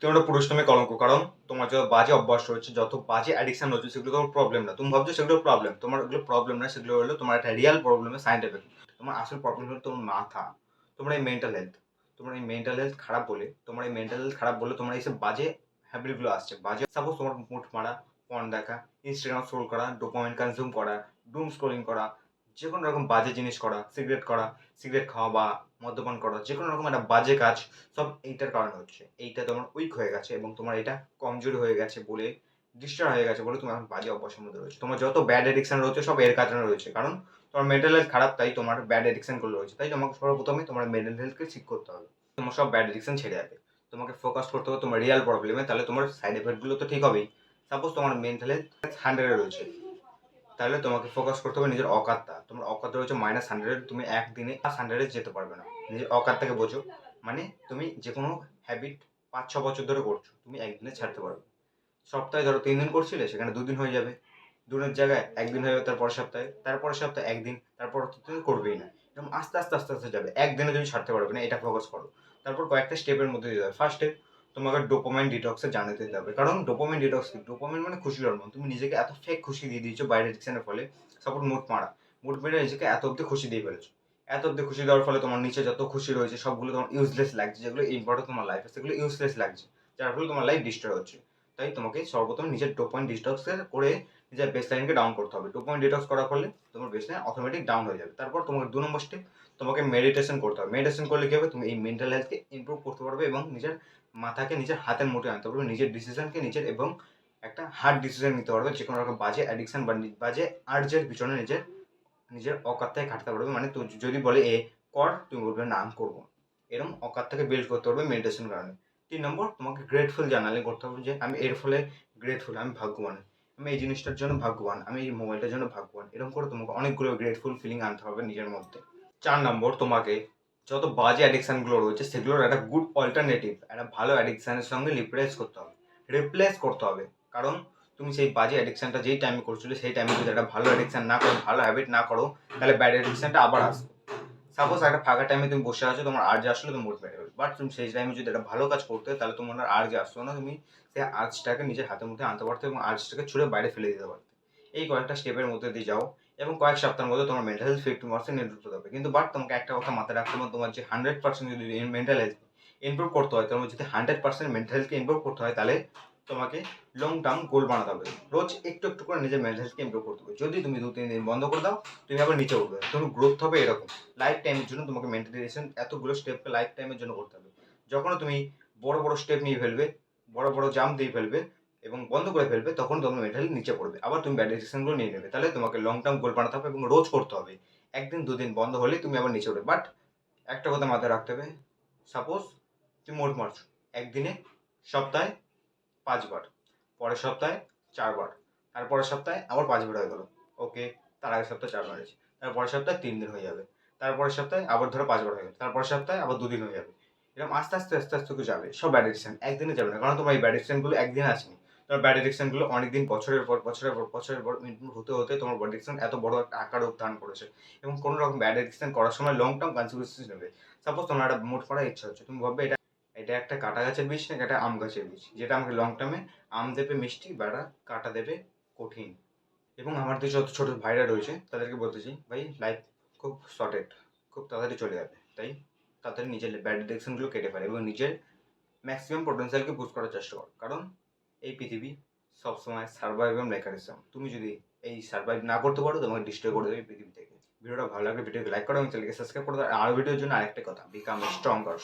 তুমি একটা পুরুষ কলঙ্ক, কারণ তোমার যত বাজে অভ্যাস রয়েছে, যত বাজে অ্যাডিকশন রয়েছে সেগুলো তোমার প্রবলেম না। তুমি ভাবছ সেগুলো প্রবলেম তোমার ওগুলো প্রবলেম না, সেগুলো হলো তোমার একটা রিয়াল প্রবলেম সাইন্টিফিক তোমার আসল প্রবলেম হলো তোমার মাথা, তোমার এই মেন্টাল হেলথ তোমার এই মেন্টাল হেলথ খারাপ বলে, তোমার এই মেন্টাল হেলথ খারাপ বলে তোমার এইসব বাজে হ্যাবিটগুলো আসছে। বাজে সাপোজ তোমার মুঠ মারা ফোন দেখা ইনস্টাগ্রাম স্ক্রোল করা ডোপামিন কনজিউম করা ডুম স্ক্রোলিং করা যে কোনো রকম বাজে জিনিস করা সিগারেট করা সিগারেট খাওয়া বা মদ্যপান করা যে কোনো রকম একটা বাজে কাজ, সব এইটার কারণে হচ্ছে। এইটা তোমার উইক হয়ে গেছে এবং তোমার এটা কমজোরি হয়ে গেছে বলে ডিস্টার্ব হয়ে গেছে বলে তুমি এখন বাজে অভ্যাসের মধ্যে রয়েছে। তোমার যত ব্যাড এডিকশন রয়েছে, সব এর কারণে রয়েছে। কারণ তোমার মেন্টাল হেলথ খারাপ, তাই তোমার ব্যাড এডিকশনগুলো রয়েছে। তাই তোমাকে সর্বপ্রথমে তোমার মেন্টাল হেলথকে ঠিক করতে হবে। তোমার সব ব্যাড এডিকশন ছেড়ে যাবে। তোমাকে ফোকাস করতে হবে তোমার রিয়াল প্রবলেমে তাহলে তোমার সাইড এফেক্টগুলো তো ঠিক হবেই। সাপোজ তোমার মেন্টাল হেলথ হান্ড্রেডে রয়েছে। তাহলে তোমাকে ফোকাস করতে হবে নিজের অকাতটা। তোমার অকাত রয়েছে মাইনাস হান্ড্রেড তুমি একদিনে হান্ড্রেডে যেতে পারবে না। নিজের অকাতটাকে বোঝো। মানে তুমি যে কোনো হ্যাবিট পাঁচ, ছ বছর ধরে করছ, তুমি একদিনে ছাড়তে পারবে। সপ্তাহে ধরো তিন দিন করছিলে, সেখানে দুদিন হয়ে যাবে। দুদিনের জায়গায় একদিন হয়ে যাবে তারপর সপ্তাহে তারপর সপ্তাহে একদিন, তারপর তুমি করবেই না। এরকম আস্তে আস্তে আস্তে আস্তে যাবে। একদিনে তুমি ছাড়তে পারবে না, এটা ফোকাস করো। তারপর কয়েকটা স্টেপের মধ্যে দিতে হবে ফার্স্ট স্টেপ তোমাকে ডোপোমাইন ডিটক্সে জানাতে দিতে হবে কারণ ডোপোমেন্ট ডিটক্স কি? ডোপোমেন্ট মানে খুশির হরমোন তুমি নিজেকে এত ফেক খুশি দিয়ে দিয়েছ বাইরে এডিকশনের ফলে। সাপোর্ট মোট মারা। মোট মেরে নিজেকে এত অব্দি খুশি দিয়ে ফেলেছো। এত অব্দি খুশি দেওয়ার ফলে তোমার নিচে যত খুশি রয়েছে, সবগুলো তোমার ইউজলেস লাগছে। যেগুলো ইম্পর্টেন্ট তোমার লাইফে সেগুলো ইউজলেস লাগছে। যার ফলে তোমার লাইফ ডিস্টার্ব হচ্ছে। তাই তোমাকে সর্বপ্রথম নিজের ডোপোমাইন ডিটক্স করে নিজের বেস লাইনকে ডাউন করতে হবে। ডোপাইন ডিটক্স করার ফলে তোমার বেস লাইন অটোমেটিক ডাউন হয়ে যাবে। তারপর তোমাকে দু নম্বর স্টেপ তোমাকে মেডিটেশন করতে হবে। মেডিটেশন করলে কি হবে? তুমি এই মেন্টাল হেলথকে ইমপ্রুভ করতে পারবে এবং নিজের মাথাকে নিজের হাতের মুঠে আনতে পারবে। নিজের ডিসিশনকে নিজের এবং একটা হার্ড ডিসিশন নিতে পারবে। যে কোনো রকম বাজে অ্যাডিকশন বা বাজে আর্জের পিছনে নিজের নিজের অকাত্তায় খাটতে পারবে। মানে যদি বলে এ, কর, তুমি বলবে না, আমি করব এরকম অকাত্তাকে বিল্ড করতে পারবে মেডিটেশন কারণে। তিন নম্বর, তোমাকে গ্রেটফুল জার্নালিং করতে হবে যে, আমি এর ফলে গ্রেটফুল আমি ভাগ্যবান। আমি এই জিনিসটার জন্য ভাগ্যবান, আমি এই মোবাইলটার জন্য ভাগ্যবান। এরকম করে তোমাকে অনেকগুলো গ্রেটফুল ফিলিং আনতে হবে নিজের মধ্যে। চার নম্বর, তোমাকে যত বাজে অ্যাডিকশানগুলো রয়েছে, সেগুলোর একটা গুড অল্টারনেটিভ একটা ভালো অ্যাডিকশানের সঙ্গে রিপ্লেস করতে হবে। রিপ্লেস করতে হবে। কারণ তুমি সেই বাজে অ্যাডিকশানটা যেই টাইমে করছিলে, সেই টাইমে যদি একটা ভালো অ্যাডিকশান না করো, ভালো হ্যাবিট না করো, তাহলে ব্যাড অ্যাডিকশানটা আবার আসবে। সাপোজ একটা ফাঁকা টাইমে তুমি বসে আছো, তোমার আর্জ আসলে, তুমি উঠবে বাট তুমি সেই টাইমে যদি একটা ভালো কাজ করতে, তাহলে তোমার আর আর্জ আসতো না, তুমি সেই আর্জটাকে নিজের হাতের মধ্যে আনতে পারতো এবং আর্জটাকে ছুড়ে বাইরে ফেলে দিতে পারতে। এই কয়েকটা স্টেপের মধ্যে দিয়ে যাও এবং কয়েক সপ্তাহের মধ্যে তোমার mental health fifty percent improve হতে হবে। কিন্তু বাট তোমাকে একটা কথা মাথায় রাখতে হবে, তোমার যে হান্ড্রেড পার্সেন্ট যদি মেন্টাল হেলথ ইমপ্রুভ করতে হয়, তোমার যদি হান্ড্রেড পার্সেন্ট মেন্টাল হেলথকে ইমপ্রুভ করতে হয়, তাহলে তোমাকে লং টার্ম গোল বানাতে হবে। রোজ একটু একটু করে নিজের মেন্টাল হেলথকে ইমপ্রুভ করতে হবে। যদি তুমি দু, তিন দিন বন্ধ করে দাও, তুমি আবার নিচে উঠবে। তোমার গ্রোথ হবে এরকম। লাইফ টাইমের জন্য তোমাকে মেন্টালাইজেশন এতগুলো স্টেপকে লাইফ টাইমের জন্য করতে হবে। যখন তুমি বড় বড় স্টেপ নিয়ে ফেলবে, বড় বড় জাম্প দিয়ে ফেলবে এবং বন্ধ করে ফেলবে, তখন তোমার মেন্টালি নিচে পড়বে। আবার তুমি ব্যাড ডিসিশনগুলো নিয়ে নেবে। তাহলে তোমাকে লং টার্ম গোল বানাতে হবে এবং রোজ করতে হবে। একদিন, দুদিন বন্ধ হলে তুমি আবার নিচে উঠবে। বাট একটা কথা মাথায় রাখতে হবে। সাপোজ তুমি মোট মারছো। একদিনে সপ্তাহে পাঁচবার পরের সপ্তাহে চারবার তারপরের সপ্তাহে আবার পাঁচবার হয়ে গেল। ওকে, তার আগের সপ্তাহে চারবার হয়েছে। তারপরের সপ্তাহে তিন দিন হয়ে যাবে। তারপরের সপ্তাহে আবার ধরো পাঁচবার হয়ে গেল। তারপরের সপ্তাহে আবার দুদিন হয়ে যাবে। এরকম আস্তে আস্তে আস্তে আস্তে যাবে। সব ব্যাড এডিকশন একদিনে যাবে না। কারণ তোমার এই ব্যাড এডিকশনগুলো একদিনে আসেনি। তোমার ব্যাড এডিকশনগুলো অনেকদিন বছরের পর বছরের পর বছরের পর ইমপ্রুভ হতে হতে তোমার ব্যাড এডিকশন এত বড় একটা আকার ধারণ করেছে। এবং কোনো রকম ব্যাড এডিকশন করার সময় লং টার্ম কনসিকুয়েন্সেস নেবে। সাপোজ তোমার একটা মোট করার ইচ্ছা হচ্ছে। তুমি ভাববে এটা এটা একটা কাটা গাছের বীজ না একটা আম গাছের বীজ। যেটা আমাকে লং টার্মে আম দেবে মিষ্টি বা একটা কাটা দেবে কঠিন। এবং আমার যে যত ছোটো ভাইরা রয়েছে, তাদেরকে বলতে চাই, ভাই লাইফ খুব শর্টেড খুব তাড়াতাড়ি চলে যাবে। তাই তাড়াতাড়ি নিজের ব্যাড ডিরেকশনগুলো কেটে ফেলে এবং নিজের ম্যাক্সিমাম পোটেন্সিয়ালকে বুস্ট করার চেষ্টা কর। কারণ এই পৃথিবী সবসময় সার্ভাইভ এবং মেকানিজম তুমি যদি এই সার্ভাইভ না করতে পারো, তোমাকে ডিস্ট্রয় করে দেবে পৃথিবী থেকে। ভিডিওটা ভালো লাগলে ভিডিওকে লাইক করো এবং চ্যানেলকে সাবস্ক্রাইব করে আর ভিডিওর জন্য আরেকটা কথা বিকাম স্ট্রঙ্গার